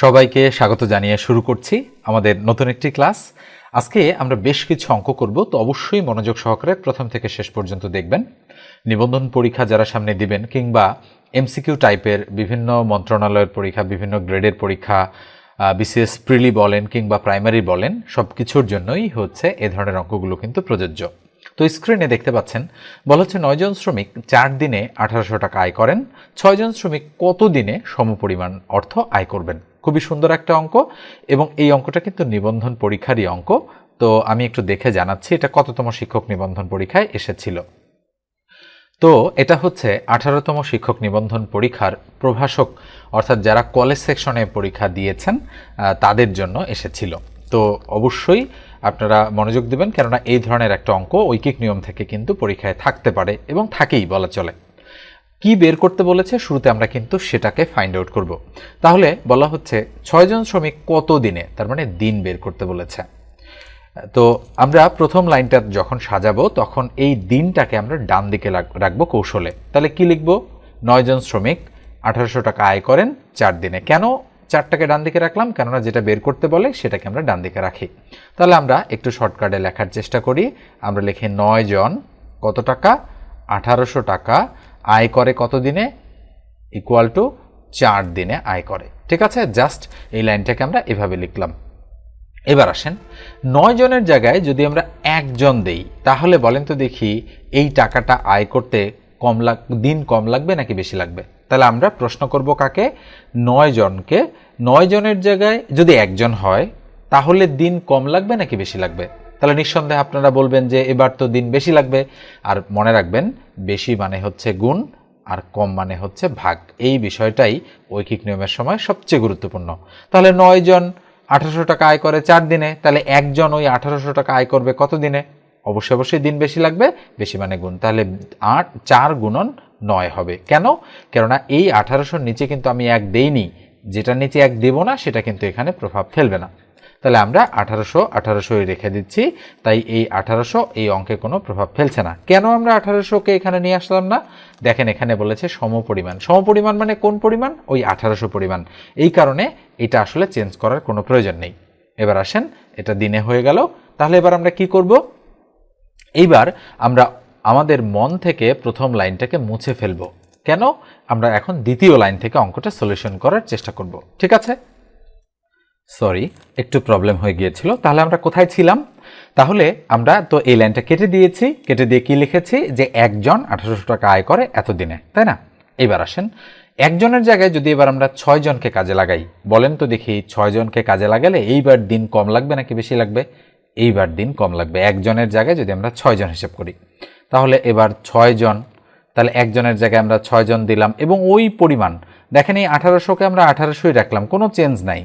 সবাইকে স্বাগত জানিয়ে শুরু করছি আমাদের নতুন একটি ক্লাস। আজকে আমরা বেশ কিছু অঙ্ক করব, তো অবশ্যই মনোযোগ সহকারে প্রথম থেকে শেষ পর্যন্ত দেখবেন। নিবন্ধন পরীক্ষা যারা সামনে দিবেন কিংবা এমসিকিউ টাইপের বিভিন্ন মন্ত্রণালয়ের পরীক্ষা, বিভিন্ন গ্রেডের পরীক্ষা বিসিএস প্রিলি বলেন কিংবা প্রাইমারি বলেন সব কিছুর জন্যই হচ্ছে এ ধরনের অঙ্কগুলো কিন্তু প্রযোজ্য। তো স্ক্রিনে দেখতে পাচ্ছেন, বলা হচ্ছে নয়জন শ্রমিক চার দিনে আঠারোশো টাকা আয় করেন ছয়জন শ্রমিক কত দিনে সমপরিমাণ অর্থ আয় করবেন? খুবই সুন্দর একটা অঙ্ক এবং এই অঙ্কটা কিন্তু নিবন্ধন পরীক্ষারই অঙ্ক। তো আমি একটু দেখে জানাচ্ছি এটা কততম শিক্ষক নিবন্ধন পরীক্ষায় এসেছিল। তো এটা হচ্ছে আঠারোতম শিক্ষক নিবন্ধন পরীক্ষার প্রভাষক অর্থাৎ যারা কলেজ সেকশনে পরীক্ষা দিয়েছেন তাদের জন্য এসেছিল। তো অবশ্যই আপনারা মনোযোগ দেবেন কেননা এই ধরনের একটা অঙ্ক ঐকিক নিয়ম থেকে কিন্তু পরীক্ষায় থাকতে পারে এবং থাকেই বলা চলে। কি বের করতে বলেছে শুরুতে আমরা কিন্তু সেটাকে ফাইন্ড আউট করব। তাহলে বলা হচ্ছে ছয়জন শ্রমিক কত দিনে, তার মানে দিন বের করতে বলেছে। তো আমরা প্রথম লাইনটা যখন সাজাবো, তখন এই দিনটাকে আমরা ডান দিকে রাখব কৌশলে। তাহলে কি লিখব? নয়জন শ্রমিক আঠারোশো টাকা আয় করেন চার দিনে। কেন চারটাকে ডান দিকে রাখলাম? কেননা যেটা বের করতে বলে সেটাকে আমরা ডান দিকে রাখি। তাহলে আমরা একটু শর্টকাটে লেখার চেষ্টা করি। আমরা লিখি নয় জন কত টাকা? আঠারোশো টাকা আয় করে কত দিনে? ইকুয়াল টু চার দিনে আয় করে। ঠিক আছে? জাস্ট এই লাইনটাকে আমরা এভাবে লিখলাম। এবার আসেন, নয় জনের জায়গায় যদি আমরা একজন দেই, তাহলে বলেন তো দেখি এই টাকাটা আয় করতে কম লাগ, দিন কম লাগবে নাকি বেশি লাগবে? তাহলে আমরা প্রশ্ন করব কাকে? নয় জনকে। নয় জনের জায়গায় যদি একজন হয়, তাহলে দিন কম লাগবে নাকি বেশি লাগবে? তাহলে নিঃসন্দেহে আপনারা বলবেন যে এবার তো দিন বেশি লাগবে। আর মনে রাখবেন, বেশি মানে হচ্ছে গুণ, আর কম মানে হচ্ছে ভাগ। এই বিষয়টাই ঐকিক নিয়মের সময় সবচেয়ে গুরুত্বপূর্ণ। তাহলে নয় জন আঠারোশো টাকা আয় করে চার দিনে, তাহলে একজন ওই আঠারোশো টাকা আয় করবে কত দিনে? অবশ্যই অবশ্যই দিন বেশি লাগবে, বেশি মানে গুণ। তাহলে আট, চার গুণন নয় হবে। কেন? কেননা এই আঠারোশোর নিচে কিন্তু আমি এক দেইনি। যেটা নিচে এক দেব না, সেটা কিন্তু এখানে প্রভাব ফেলবে না। তাহলে আমরা আঠারোশো আঠারোশোই রেখে দিচ্ছি। তাই এই আঠারোশো এই অঙ্কে কোনো প্রভাব ফেলছে না। কেন আমরা আঠারোশোকে এখানে নিয়ে আসলাম না? দেখেন এখানে বলেছে সম সমপরিমাণ। সমপরিমাণ মানে কোন পরিমাণ? ওই আঠারোশো পরিমাণ। এই কারণে এটা আসলে চেঞ্জ করার কোনো প্রয়োজন নেই। এবার আসেন, এটা দিনে হয়ে গেল। তাহলে এবার আমরা কি করব? এইবার আমরা আমাদের মন থেকে প্রথম লাইনটাকে মুছে ফেলব। কেন? আমরা এখন দ্বিতীয় লাইন থেকে অঙ্কটা সলিউশন করার চেষ্টা করব। ঠিক আছে? সরি একটু প্রবলেম হয়ে গিয়েছিল। তাহলে আমরা কোথায় ছিলাম? তাহলে আমরা তো এই লাইনটা কেটে দিয়েছি। কেটে দিয়ে কি লিখেছি? যে একজন আঠারোশো টাকা আয় করে এতদিনে, তাই না? এবার আসেন। একজনের জায়গায় যদি এবার আমরা ছয় জনকে কাজে লাগাই, বলেন তো দেখি ছয় জনকে কাজে লাগালে এইবার দিন কম লাগবে নাকি বেশি লাগবে? এইবার দিন কম লাগবে। একজনের জায়গায় যদি আমরা ছয় জন হিসেব করি, তাহলে এবার ছয় জন, তাহলে একজনের জায়গায় আমরা ছয় জন দিলাম এবং ওই পরিমাণ, দেখেন এই আঠারোশোকে আমরা আঠারোশোই রাখলাম, কোনো চেঞ্জ নাই।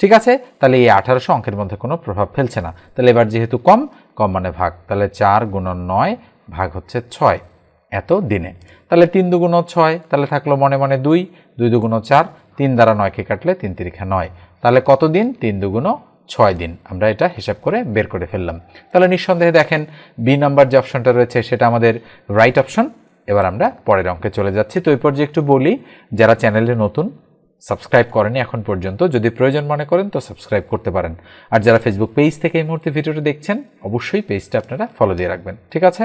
ঠিক আছে? তাহলে এই আঠারোশো অঙ্কের মধ্যে কোনো প্রভাব ফেলছে না। তাহলে এবার যেহেতু কম কম মানে ভাগ। তাহলে চার গুণন নয় ভাগ হচ্ছে ছয় এত দিনে। তাহলে তিন দুগুণ ছয়, তাহলে থাকল মনে মনে দুই দুই দুগুণ চার, তিন দ্বারা নয়কে কাটলে তিন তিরিখা নয়। তাহলে কত দিন? তিন দুগুণ ছয় দিন। আমরা এটা হিসাব করে বের করে ফেললাম। তাহলে নিঃসন্দেহে দেখেন বি নাম্বার যে অপশনটা রয়েছে, সেটা আমাদের রাইট অপশন এবার আমরা পরের অঙ্কে চলে যাচ্ছি। তো এই পর্যায়ে একটু বলি, যারা চ্যানেলে নতুন সাবস্ক্রাইব করেনি এখন পর্যন্ত। যদি প্রয়োজন মনে করেন তো সাবস্ক্রাইব করতে পারেন। আর যারা ফেসবুক পেজ থেকে এই মুহূর্তে ভিডিওটা দেখছেন, অবশ্যই পেজটা আপনারা ফলো দিয়ে রাখবেন। ঠিক আছে?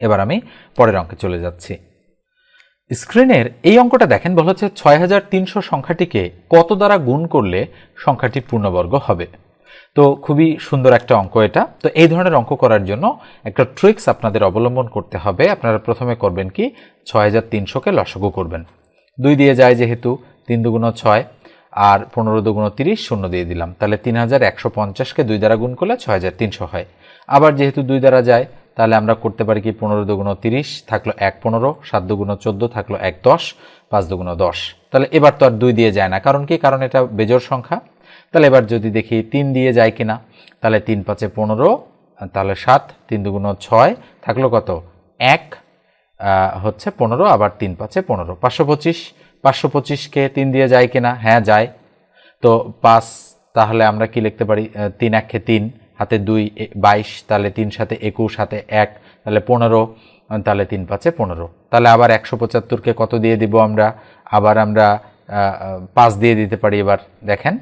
এবার আমি পরের অঙ্কে চলে যাচ্ছি। স্ক্রিনের এই অঙ্কটা দেখেন, বলা হচ্ছে ছয় হাজার তিনশো সংখ্যাটিকে কত দ্বারা গুণ করলে সংখ্যাটি পূর্ণবর্গ হবে? তো খুবই সুন্দর একটা অঙ্ক এটা। তো এই ধরনের অঙ্ক করার জন্য একটা ট্রিক্স আপনাদের অবলম্বন করতে হবে। আপনারা প্রথমে করবেন কি ছয় হাজার তিনশোকে লসগু করবেন। দুই দিয়ে যায় যেহেতু তিন দুগুণ ছয় আর পনেরো দুগুণ তিরিশ শূন্য দিয়ে দিলাম। তাহলে তিন হাজার একশো পঞ্চাশকে দুই দ্বারা গুণ করলে ছয় হাজার তিনশো হয়। আবার যেহেতু দুই দ্বারা যায়, তাহলে আমরা করতে পারি কি পনেরো দুগুণ তিরিশ থাকল এক পনেরো সাত দুগুণ চোদ্দ থাকল এক দশ পাঁচ দুগুণ দশ। তাহলে এবার তো আর দুই দিয়ে যায় না। কারণ কি? কারণ এটা বেজোর সংখ্যা। তাহলে এবার যদি দেখি তিন দিয়ে যায় কিনা, তাহলে তিন পাঁচে পনেরো, তাহলে সাত তিন দুগুণ ছয় থাকল কত? এক হচ্ছে পনেরো, আবার তিন পাঁচে পনেরো। পাঁচশো পঁচিশ পাঁচশো পঁচিশকে তিন দিয়ে যায় কিনা? হ্যাঁ যায়। তো পাঁচ, তাহলে আমরা কি লিখতে পারি? তিন একে তিন, হাতে দুই বাইশ, তাহলে তিন সাথে একুশ, হাতে এক, তাহলে পনেরো তাহলে তিন পাঁচে পনেরো। তাহলে আবার একশো পঁচাত্তরকে কত দিয়ে দিব আমরা? আবার আমরা পাঁচ দিয়ে দিতে পারি এবার, দেখেন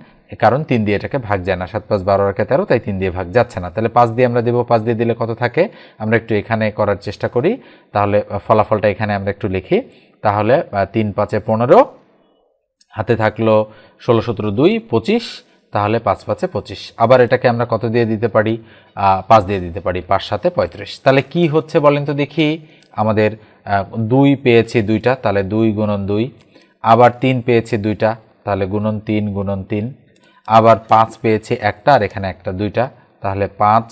কারণ তিন দিয়ে এটাকে ভাগ যায় না। সাত পাঁচ বারো রাখে তেরো, তাই তিন দিয়ে ভাগ যাচ্ছে না। তাহলে পাঁচ দিয়ে আমরা দেবো, পাঁচ দিয়ে দিলে কত থাকে? আমরা একটু এখানে করার চেষ্টা করি, তাহলে ফলাফলটা এখানে আমরা একটু লিখি। তাহলে তিন পাঁচে পনেরো, হাতে থাকল ষোলো, সতেরো, দুই, পঁচিশ, তাহলে পাঁচ পাঁচে পঁচিশ। আবার এটাকে আমরা কত দিয়ে দিতে পারি? পাঁচ দিয়ে দিতে পারি, পাঁচ সাথে পঁয়ত্রিশ। তাহলে কি হচ্ছে বলেন তো দেখি, আমাদের দুই পেয়েছি দুইটা, তাহলে দুই গুণন দুই। আবার তিন পেয়েছি দুইটা, তাহলে গুণন তিন গুণন তিন। আবার পাঁচ পেয়েছি একটা, আর এখানে একটা দুইটা, তাহলে পাঁচ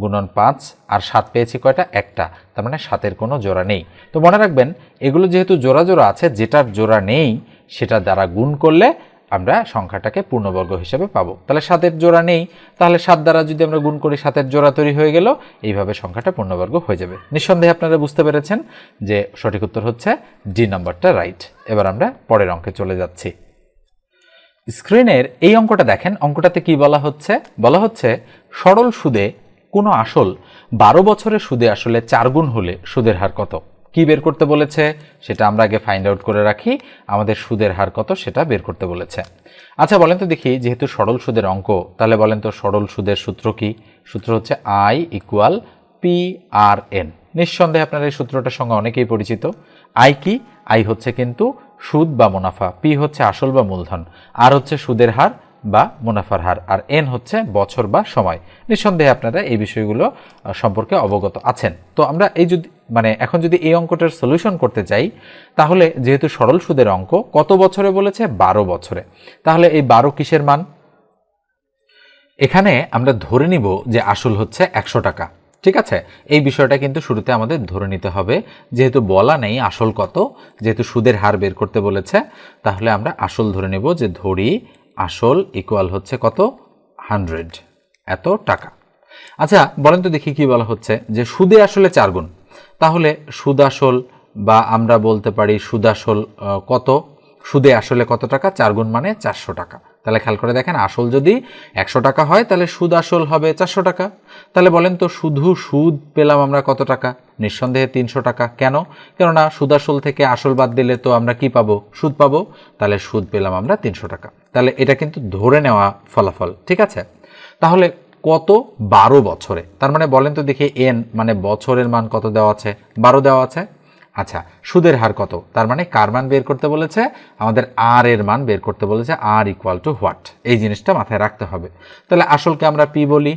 গুণন পাঁচ আর সাত পেয়েছি কয়টা? একটা। তার মানে সাতের কোনো জোড়া নেই। তো মনে রাখবেন, এগুলো যেহেতু জোড়া জোড়া আছে, যেটার জোড়া নেই, সেটা দ্বারা গুণ করলে আমরা সংখ্যাটাকে পূর্ণবর্গ হিসেবে পাবো। তাহলে সাতের জোড়া নেই। তাহলে সাত দ্বারা যদি আমরা গুণ করি, সাতের জোড়া তৈরি হয়ে গেল, এইভাবে সংখ্যাটা পূর্ণবর্গ হয়ে যাবে। নিঃসন্দেহে আপনারা বুঝতে পেরেছেন যে সঠিক উত্তর হচ্ছে ডি নাম্বারটা রাইট। এবার আমরা পরের অঙ্কে চলে যাচ্ছি। স্ক্রিনের এই অঙ্কটা দেখেন, অঙ্কটাতে কি বলা হচ্ছে? বলা হচ্ছে সরল সুদে কোনো আসল বারো বছরের সুদে আসলে চার গুণ হলে সুদের হার কত? কি বের করতে বলেছে? সেটা আমরা আগে ফাইন্ড আউট করে রাখি। আমাদের সুদের হার কত সেটা বের করতে বলেছে। আচ্ছা বলেন তো দেখি, যেহেতু সরল সুদের অঙ্ক, তাহলে বলেন তো সরল সুদের সূত্র কি? সূত্র হচ্ছে I equal P R N নিঃসন্দেহে আপনার এই সূত্রটার সঙ্গে অনেকেই পরিচিত। আই কি? আই হচ্ছে কিন্তু সুদ বা মুনাফা পি হচ্ছে আসল বা মূলধন আর হচ্ছে সুদের হার বা মুনাফার হার আর এন হচ্ছে বছর বা সময়। নিঃসন্দেহে আপনারা এই বিষয়গুলো সম্পর্কে অবগত আছেন। তো আমরা এই যদি মানে এখন যদি এই অঙ্কটার সলিউশন করতে চাই, তাহলে যেহেতু সরল সুদের অঙ্ক, কত বছরে বলেছে? বারো বছরে। তাহলে এই বারো কিসের মান? এখানে আমরা ধরে নিব যে আসল হচ্ছে একশো টাকা। ঠিক আছে? এই বিষয়টা কিন্তু শুরুতে আমাদের ধরে নিতে হবে। যেহেতু বলা নেই আসল কত, যেহেতু সুদের হার বের করতে বলেছে, তাহলে আমরা আসল ধরে নেব যে ধরি আসল ইকুয়াল হচ্ছে কত? হান্ড্রেড এত টাকা। আচ্ছা বলেন তো দেখি কি বলা হচ্ছে। যে সুদে আসলে চার গুণ। তাহলে সুদ আসল বা আমরা বলতে পারি সুদ আসল কত? সুদে আসলে কত টাকা? চার গুণ মানে চারশো টাকা। তাহলে খেয়াল করে দেখেন, আসল যদি একশো টাকা হয়, তাহলে সুদ আসল হবে চারশো টাকা। তাহলে বলেন তো, শুধু সুদ পেলাম আমরা কত টাকা? নিঃসন্দেহে তিনশো টাকা। কেন? কেননা সুদ আসল থেকে আসল বাদ দিলে তো আমরা কি পাবো? সুদ পাবো। তাহলে সুদ পেলাম আমরা তিনশো টাকা। তাহলে এটা কিন্তু ধরে নেওয়া ফলাফল। ঠিক আছে? তাহলে কত? বারো বছরে। তার মানে বলেন তো দেখি এন মানে বছরের মান কত দেওয়া আছে? বারো দেওয়া আছে। আচ্ছা সুদের হার কত? তার মানে কার মান বের করতে বলেছে? আমাদের আর এর মান বের করতে বলেছে আর ইকুয়াল টু হোয়াট এই জিনিসটা মাথায় রাখতে হবে। তাহলে আসলকে আমরা পি বলি,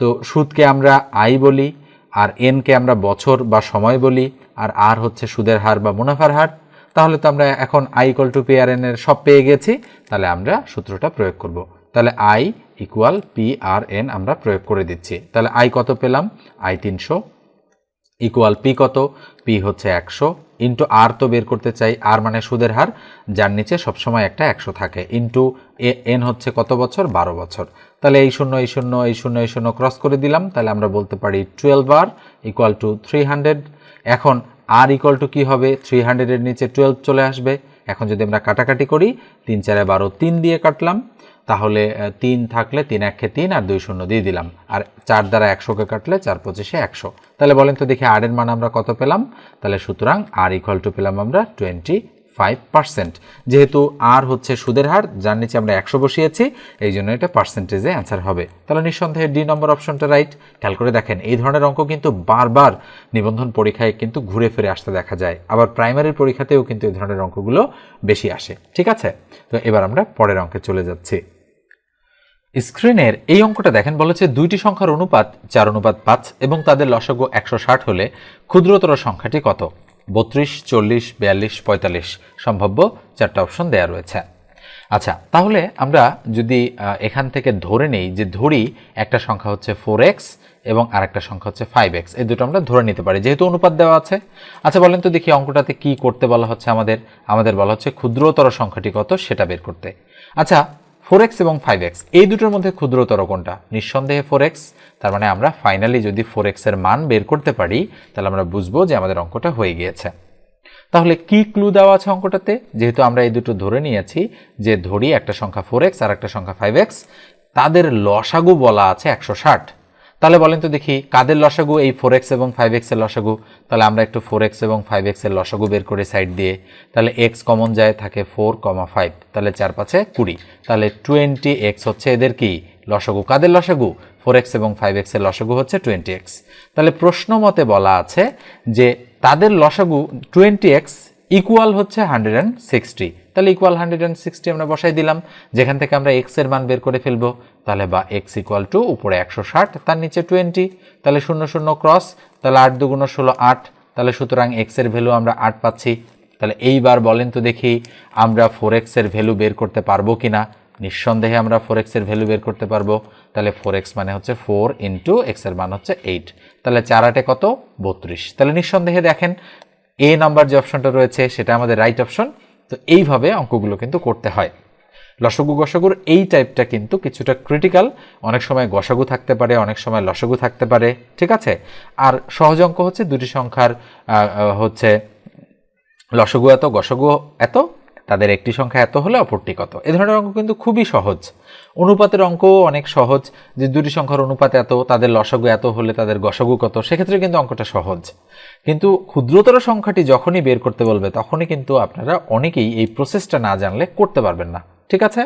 তো সুদকে আমরা আই বলি, আর এনকে আমরা বছর বা সময় বলি, আর আর হচ্ছে সুদের হার বা মুনাফার হার। তাহলে তো আমরা এখন I equal to P R N এর সব পেয়ে গেছি, তাহলে আমরা সূত্রটা প্রয়োগ করব। তাহলে I equal P R N আমরা প্রয়োগ করে দিচ্ছি। তাহলে আই কত পেলাম? আই তিনশো। ইকুয়াল পি কত? পি হচ্ছে একশো। ইন্টু আর তো বের করতে চাই আর মানে সুদের হার, যার নিচে সবসময় একটা একশো থাকে। ইন্টু এ এন হচ্ছে কত বছর? বারো বছর। তাহলে এই শূন্য এই শূন্য এই শূন্য এই শূন্য ক্রস করে দিলাম, তাহলে আমরা বলতে পারি twelve R equal to three hundred এখন আর ইকুয়াল টু কী হবে? থ্রি হান্ড্রেডের নিচে টুয়েলভ চলে আসবে। এখন যদি আমরা কাটাকাটি করি, তিন চারে বারো তিন দিয়ে কাটলাম, তাহলে তিন থাকলে তিন একে তিন আর দুই শূন্য দিয়ে দিলাম। আর চার দ্বারা একশোকে কাটলে চার পঁচিশে একশো। তাহলে বলেন তো দেখি আর এর মান আমরা কত পেলাম? তাহলে সুতরাং আর ইকুয়াল টু পেলাম আমরা টোয়েন্টি ফাইভ পার্সেন্ট যেহেতু আর হচ্ছে সুদের হার, যার নিচে আমরা একশো বসিয়েছি, এই জন্য এটা পার্সেন্টেজে অ্যান্সার হবে। তাহলে নিঃসন্দেহে ডি নম্বর অপশনটা রাইট খেয়াল করে দেখেন, এই ধরনের অঙ্ক কিন্তু বারবার নিবন্ধন পরীক্ষায় কিন্তু ঘুরে ফিরে আসতে দেখা যায়। আবার প্রাইমারি পরীক্ষাতেও কিন্তু এই ধরনের অঙ্কগুলো বেশি আসে। ঠিক আছে? তো এবার আমরা পরের অঙ্কে চলে যাচ্ছি। স্ক্রিনের এই অঙ্কটা দেখেন, বলেছে দুইটি সংখ্যার অনুপাত চার অনুপাত পাঁচ এবং তাদের লসাগু একশো ষাট হলে ক্ষুদ্রতর সংখ্যাটি কত? বত্রিশ, চল্লিশ, বিয়াল্লিশ, পঁয়তাল্লিশ। সম্ভাব্য চারটা অপশন দেয়া রয়েছে। আচ্ছা তাহলে আমরা যদি এখান থেকে ধরে নেই যে ধরি একটা সংখ্যা হচ্ছে ফোর এক্স এবং আরেকটা সংখ্যা হচ্ছে ফাইভ এক্স, এই দুটো আমরা ধরে নিতে পারি, যেহেতু অনুপাত দেওয়া আছে। আচ্ছা বলেন তো দেখি অঙ্কটাতে কি করতে বলা হচ্ছে আমাদের আমাদের বলা হচ্ছে ক্ষুদ্রতর সংখ্যাটি কত সেটা বের করতে। আচ্ছা ফোর এক্স এবং ফাইভ এক্স এই দুটোর মধ্যে ক্ষুদ্রতর কোনটা? নিঃসন্দেহে ফোর এক্স তার মানে আমরা ফাইনালি যদি ফোর এক্সের মান বের করতে পারি, তাহলে আমরা বুঝব যে আমাদের অঙ্কটা হয়ে গিয়েছে। তাহলে কি ক্লু দেওয়া আছে অঙ্কটাতে? যেহেতু আমরা এই দুটো ধরে নিয়েছি, যে ধরি একটা সংখ্যা ফোর এক্স আর একটা সংখ্যা ফাইভ এক্স তাদের লসাগু বলা আছে একশো ষাট। তাহলে বলেন তো দেখি, কাদের লসাগু? এই ফোর এক্স এবং ফাইভ এক্সের লসাগু। তাহলে আমরা একটু ফোর এক্স এবং ফাইভ এক্সের লসাগু বের করে সাইড দিয়ে। তাহলে এক্স কমন যায়, থাকে ফোর কমা ফাইভ তাহলে চার পাঁচে কুড়ি। তাহলে টোয়েন্টি এক্স হচ্ছে এদের কি? লসাগু। কাদের লসাগু? ফোর এক্স এবং ফাইভ এক্সের লসাগু হচ্ছে টোয়েন্টি এক্স তাহলে প্রশ্ন মতে বলা আছে যে তাদের লসাগু টোয়েন্টি এক্স ইকুয়াল হচ্ছে হান্ড্রেড অ্যান্ড সিক্সটি তাহলে ইকুয়াল হান্ড্রেড অ্যান্ড সিক্সটি আমরা বসাই দিলাম। যেখান থেকে আমরা এক্সের মান বের করে ফেলব, তাহলে বা এক্স ইকুয়াল টু উপরে একশো ষাট, তার নিচে টোয়েন্টি তাহলে শূন্য শূন্য ক্রস তাহলে আট দুগুণ ষোলো আট, তাহলে সুতরাং এক্সের ভ্যালু আমরা আট পাচ্ছি। তাহলে এইবার বলেন তো দেখি, আমরা ফোর এক্সের ভ্যালু বের করতে পারব কি না নিঃসন্দেহে আমরা ফোর এক্সের ভ্যালু বের করতে পারব। তাহলে ফোর এক্স মানে হচ্ছে ফোর ইন্টু এক্সের মান হচ্ছে এইট তাহলে চার আটে কত? বত্রিশ। তাহলে নিঃসন্দেহে দেখেন এ নাম্বার যে অপশনটা রয়েছে, সেটা আমাদের রাইট অপশন তো এইভাবে অঙ্কগুলো কিন্তু করতে হয়। লসগু গসগুর এই টাইপটা কিন্তু কিছুটা ক্রিটিক্যাল অনেক সময় গসাগু থাকতে পারে, অনেক সময় লসগু থাকতে পারে, ঠিক আছে? আর সহজ অঙ্ক হচ্ছে দুটি সংখ্যার হচ্ছে লসগু এত, গসগু এত তাদের একটি সংখ্যা এত হলে অপরটি কত? এ ধরনের অঙ্ক কিন্তু খুবই সহজ। অনুপাতের অঙ্কও অনেক সহজ। যে দুটি সংখ্যার অনুপাত এত, তাদের লসগু এত হলে তাদের গসগু কত, সেক্ষেত্রে কিন্তু অঙ্কটা সহজ। কিন্তু ক্ষুদ্রতর সংখ্যাটি যখনই বের করতে বলবে, তখনই কিন্তু আপনারা অনেকেই এই প্রসেসটা না জানলে করতে পারবেন না। ঠিক আছে?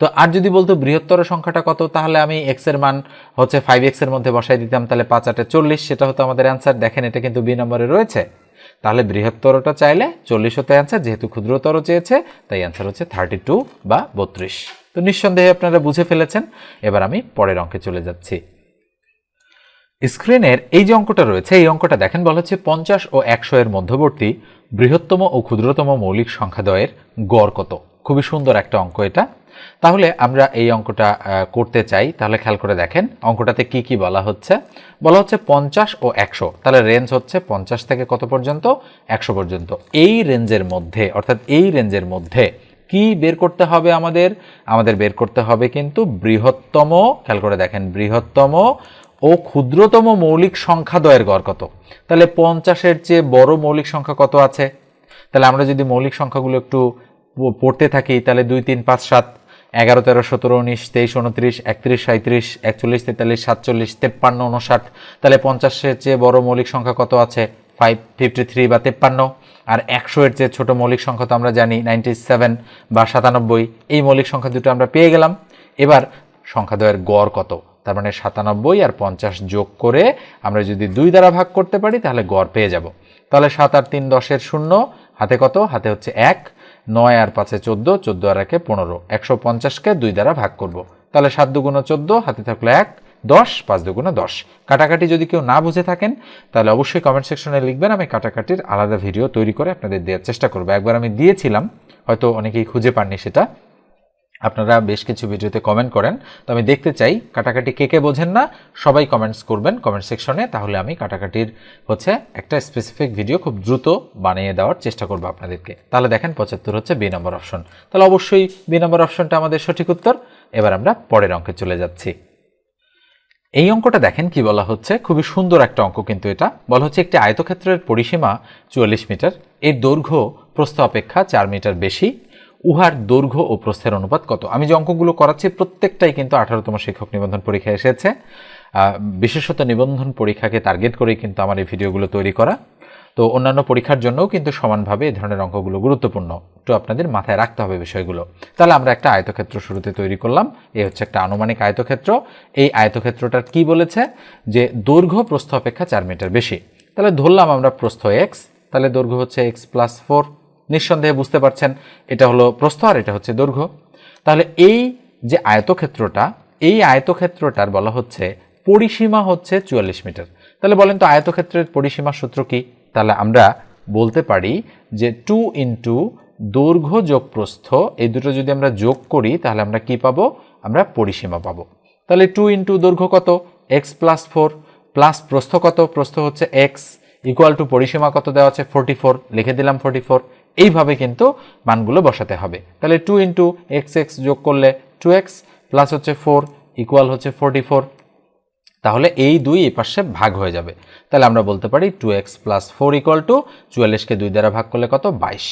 তো আর যদি বলতো বৃহত্তর সংখ্যাটা কত, তাহলে আমি এক্সের মান হচ্ছে ফাইভ এক্সের মধ্যে বসাই দিতাম, তাহলে পাঁচ আটে চল্লিশ, সেটা হতো আমাদের অ্যান্সার দেখেন এটা কিন্তু বি নম্বরে রয়েছে। তাহলে বৃহত্তরটা চাইলে চল্লিশ হতে অ্যান্সার যেহেতু ক্ষুদ্রতর চেয়েছে, তাই অ্যান্সার হচ্ছে থার্টি টু বা বত্রিশ। তো নিঃসন্দেহে আপনারা বুঝে ফেলেছেন। এবার আমি পরের অঙ্কে চলে যাচ্ছি। স্ক্রিনের এই যে অঙ্কটা রয়েছে, এই অঙ্কটা দেখেন, বলা হচ্ছে পঞ্চাশ ও একশো এর মধ্যবর্তী বৃহত্তম ও ক্ষুদ্রতম মৌলিক সংখ্যাদ্বয়ের গড় কত। খুবই সুন্দর একটা অঙ্ক এটা। তাহলে আমরা এই অঙ্কটা করতে চাই। তাহলে খেয়াল করে দেখেন, অঙ্কটাতে কি কি বলা হচ্ছে? বলা হচ্ছে পঞ্চাশ ও একশো। তাহলে রেঞ্জ হচ্ছে পঞ্চাশ থেকে কত পর্যন্ত? একশো পর্যন্ত। এই রেঞ্জের মধ্যে, অর্থাৎ এই রেঞ্জের মধ্যে কি বের করতে হবে আমাদের? আমাদের বের করতে হবে কিন্তু বৃহত্তম, খেয়াল করে দেখেন, বৃহত্তম ও ক্ষুদ্রতম মৌলিক সংখ্যা দয়ের গড় কত? তাহলে পঞ্চাশের চেয়ে বড় মৌলিক সংখ্যা কত আছে? তাহলে আমরা যদি মৌলিক সংখ্যাগুলো একটু পড়তে থাকি, তাহলে দুই, তিন, পাঁচ, সাত এগারো, তেরো, সতেরো, উনিশ, তেইশ, উনত্রিশ, একত্রিশ সাঁত্রিশ একচল্লিশ, তেতাল্লিশ, সাতচল্লিশ, তেপ্পান্ন উনষাট তাহলে পঞ্চাশের চেয়ে বড় মৌলিক সংখ্যা কত আছে? ফাইভ ফিফটি থ্রি বা তেপ্পান্ন। আর একশো এর চেয়ে ছোটো মৌলিক সংখ্যা তো আমরা জানি নাইনটি সেভেন বা সাতানব্বই। এই মৌলিক সংখ্যা দুটো আমরা পেয়ে গেলাম। এবার সংখ্যাদ্বয়ের গড় কত? তার মানে সাতানব্বই আর পঞ্চাশ যোগ করে আমরা যদি দুই দ্বারা ভাগ করতে পারি, তাহলে গড় পেয়ে যাব। তাহলে সাত আর তিন দশের শূন্য, হাতে কত? হাতে হচ্ছে এক। নয় আর পাঁচে চোদ্দ চোদ্দ আর একে পনেরো। একশো পঞ্চাশকে দুই দ্বারা ভাগ করব। তাহলে সাত দুগুণো চোদ্দ, হাতে থাকল এক, দশ, পাঁচ দুগুণে দশ। কাটাকাটি যদি কেউ না বুঝে থাকেন, তাহলে অবশ্যই কমেন্ট সেকশনে লিখবেন, আমি কাটাকাটির আলাদা ভিডিও তৈরি করে আপনাদের দেওয়ার চেষ্টা করব। একবার আমি দিয়েছিলাম, হয়তো অনেকেই খুঁজে পাননি সেটা। আপনারা বেশ কিছু ভিডিওতে কমেন্ট করেন, তো আমি দেখতে চাই কাটাকাটি কে কে বোঝেন না, সবাই কমেন্টস করবেন কমেন্ট সেকশনে তাহলে আমি কাটাকাটির হচ্ছে একটা স্পেসিফিক ভিডিও খুব দ্রুত বানিয়ে দেওয়ার চেষ্টা করব আপনাদেরকে। তাহলে দেখেন পঁচাত্তর হচ্ছে বি নম্বর অপশন তাহলে অবশ্যই বি নম্বর অপশনটা আমাদের সঠিক উত্তর। এবার আমরা পরের অঙ্কে চলে যাচ্ছি। এই অঙ্কটা দেখেন কি বলা হচ্ছে? খুবই সুন্দর একটা অঙ্ক কিন্তু এটা। বলা হচ্ছে একটি আয়তক্ষেত্রের পরিসীমা চুয়াল্লিশ মিটার। এর দৈর্ঘ্য প্রস্থ অপেক্ষা চার মিটার বেশি। উহার দৈর্ঘ্য ও প্রস্থের অনুপাত কত? আমি যে অঙ্কগুলো করাচ্ছি, প্রত্যেকটাই কিন্তু আঠারোতম শিক্ষক নিবন্ধন পরীক্ষায় এসেছে। বিশেষত নিবন্ধন পরীক্ষাকে টার্গেট করেই কিন্তু আমার এই ভিডিওগুলো তৈরি করা। তো অন্যান্য পরীক্ষার জন্যও কিন্তু সমানভাবে এই ধরনের অঙ্কগুলো গুরুত্বপূর্ণ। একটু আপনাদের মাথায় রাখতে হবে বিষয়গুলো। তাহলে আমরা একটা আয়তক্ষেত্র শুরুতে তৈরি করলাম। এই হচ্ছে একটা আনুমানিক আয়তক্ষেত্র। এই আয়তক্ষেত্রটার কি বলেছে? যে দৈর্ঘ্য প্রস্থ অপেক্ষা চার মিটার বেশি। তাহলে ধরলাম আমরা প্রস্থ এক্স তাহলে দৈর্ঘ্য হচ্ছে এক্স প্লাস ফোর নিঃসন্দেহে বুঝতে পারছেন, এটা হলো প্রস্থ আর এটা হচ্ছে দৈর্ঘ্য। তাহলে এই যে আয়তক্ষেত্রটা, এই আয়তক্ষেত্রটার বলা হচ্ছে পরিসীমা হচ্ছে চুয়াল্লিশ মিটার। তাহলে বলেন তো আয়তক্ষেত্রের পরিসীমার সূত্র কি? তাহলে আমরা বলতে পারি যে টু ইন্টু দৈর্ঘ্য যোগ প্রস্থ, এই দুটো যদি আমরা যোগ করি, তাহলে আমরা কি পাবো? আমরা পরিসীমা পাবো। তাহলে টু ইন্টু দৈর্ঘ্য কত? এক্স প্লাস ফোর প্লাস প্রস্থ কত? প্রস্থ হচ্ছে এক্স, ইকুয়াল টু পরিসীমা কত দেওয়া আছে? ফোরটি ফোর, লিখে দিলাম ফোরটি ফোর। এইভাবে কিন্তু মানগুলো বসাতে হবে। তাহলে টু ইন্টু এক্স এক্স যোগ করলে টু এক্স প্লাস হচ্ছে ফোর ইকুয়াল হচ্ছে ফোরটি ফোর তাহলে এই দুই এই পাশে ভাগ হয়ে যাবে। তাহলে আমরা বলতে পারি two X plus four equal to চুয়াল্লিশকে দুই দ্বারা ভাগ করলে কত? বাইশ।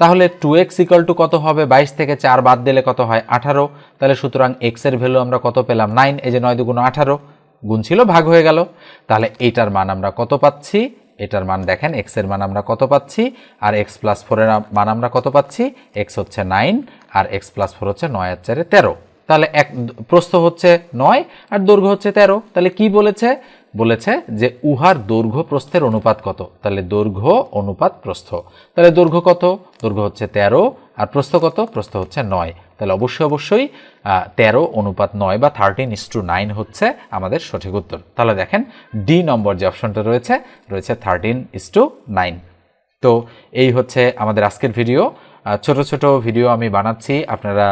তাহলে টু এক্স ইকুয়াল টু কত হবে? বাইশ থেকে চার বাদ দিলে কত হয়? আঠারো। তাহলে সুতরাং এক্সের ভ্যালু আমরা কত পেলাম? নাইন এই যে নয় দুগুণ আঠারো। গুণ ছিল, ভাগ হয়ে গেল। তাহলে এইটার মান আমরা কত পাচ্ছি? এটার মান দেখেন এক্সের মান আমরা কত পাচ্ছি? আর এক্স প্লাস ফোরের মান আমরা কত পাচ্ছি? এক্স হচ্ছে নাইন আর এক্স প্লাস ফোর হচ্ছে নয় আর চারে তেরো। তাহলে এক, প্রস্থ হচ্ছে নয়, আর দৈর্ঘ্য হচ্ছে তেরো। তাহলে কি বলেছে? বলেছে যে উহার দৈর্ঘ্য প্রস্থের অনুপাত কত? তাহলে দৈর্ঘ্য অনুপাত প্রস্থ। তাহলে দৈর্ঘ্য কত? দৈর্ঘ্য হচ্ছে তেরো, আর প্রস্থ কত? প্রস্থ হচ্ছে নয়। তাহলে অবশ্যই অবশ্যই তেরো অনুপাত নয় বা থার্টিন ইস টু নাইন হচ্ছে আমাদের সঠিক উত্তর। তাহলে দেখেন ডি নম্বর যে অপশনটা রয়েছে রয়েছে থার্টিন ইস টু নাইন তো এই হচ্ছে আমাদের আজকের ভিডিও ছোট ছোট ভিডিও আমি বানাচ্ছি। আপনারা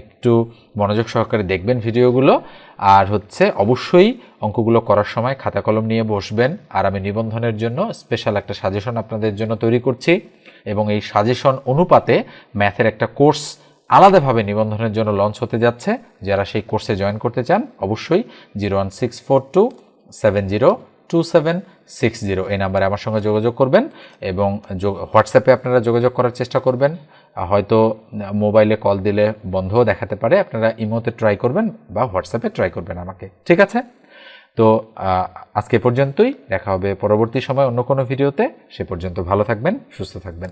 একটু মনোযোগ সহকারে দেখবেন ভিডিওগুলো আর হচ্ছে অবশ্যই অঙ্কগুলো করার সময় খাতা কলম নিয়ে বসবেন। আর আমি নিবন্ধনের জন্য স্পেশাল একটা সাজেশন আপনাদের জন্য তৈরি করছি। এবং এই সাজেশন অনুপাতে ম্যাথের একটা কোর্স আলাদাভাবে নিবন্ধনের জন্য লঞ্চ হতে যাচ্ছে। যারা সেই কোর্সে জয়েন করতে চান, অবশ্যই zero one six four two seven zero two seven six zero এই নাম্বারে আমার সঙ্গে যোগাযোগ করবেন এবং হোয়াটসঅ্যাপে আপনারা যোগাযোগ করার চেষ্টা করবেন। হয়তো মোবাইলে কল দিলে বন্ধও দেখাতে পারে। আপনারা ইমোতে ট্রাই করবেন বা হোয়াটসঅ্যাপে ট্রাই করবেন আমাকে। ঠিক আছে? তো আজকে পর্যন্তই। দেখা হবে পরবর্তী সময় অন্য কোনো ভিডিওতে সে পর্যন্ত ভালো থাকবেন, সুস্থ থাকবেন।